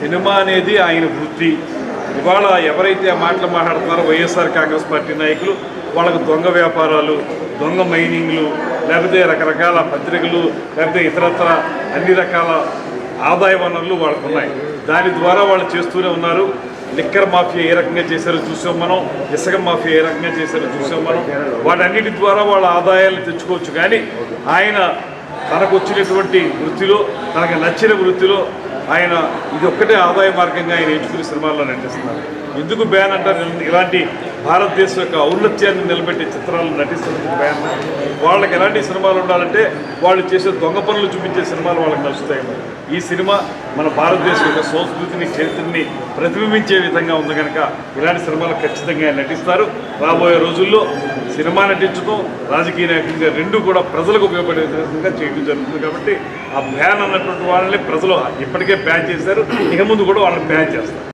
Cinema అనేది ఆయన వృత్తి. ఇవాళ ఎవరైతే ఆ మాటలు మాట్లాడుతున్నారో వైఎస్ఆర్ కాంగ్రెస్ పార్టీ నాయకులు వాళ్ళకు దొంగ వ్యాపారాలు దొంగ మైనింగ్లు లేకపోతే రకరకాల పత్రికలు లేకపోతే ఇతరత్ర అన్ని రకాల ఆదాయ వనరులు వాళ్ళకు ఉన్నాయి. దాని ద్వారా వాళ్ళు చేస్తూనే ఉన్నారు. లిక్కర్ మాఫియా ఏ రకంగా చేశారో చూసాం మనం. ఇసుక మాఫియా ఏ రకంగా చేశారో చూసాం మనం. వాటన్నిటి ద్వారా వాళ్ళ ఆదాయాలు తెచ్చుకోవచ్చు. కానీ ఆయన తనకు వచ్చినటువంటి వృత్తిలో తనకు నచ్చిన వృత్తిలో ఆయన ఇది ఒక్కటే ఆదాయ మార్గంగా ఆయన ఎంచుకుని సినిమాల్లో నటిస్తున్నారు. ఎందుకు బ్యాన్ అంటారు? ఇలాంటి భారతదేశం యొక్క ఔన్నత్యాన్ని నిలబెట్టే చిత్రాలు నటిస్తున్నందుకు బ్యాన్ వాళ్ళకి ఎలాంటి సినిమాలు ఉండాలంటే వాళ్ళు చేసే దొంగ పనులు చూపించే సినిమాలు వాళ్ళకి నచ్చుతాయి ఈ సినిమా మన భారతదేశం యొక్క సంస్కృతిని చరిత్రని ప్రతిబింబించే విధంగా ఉంది కనుక ఇలాంటి సినిమాలు ఖచ్చితంగా నటిస్తారు. రాబోయే రోజుల్లో సినిమా నటించడం రాజకీయ నాయకులుగా రెండు కూడా ప్రజలకు ఉపయోగపడే విధంగా చేయడం జరుగుతుంది కాబట్టి ఆ బ్యాన్ అన్నటువంటి వాళ్ళని ప్రజలు ఇప్పటికే బ్యాన్ చేశారు. ఇక ముందు కూడా వాళ్ళని బ్యాన్ చేస్తారు.